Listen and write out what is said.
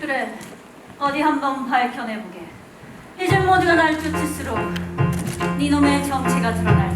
그래, 어디 한번 밝혀내보게. 이젠 모두가 날 쫓을수록 니놈의 정체가 드러날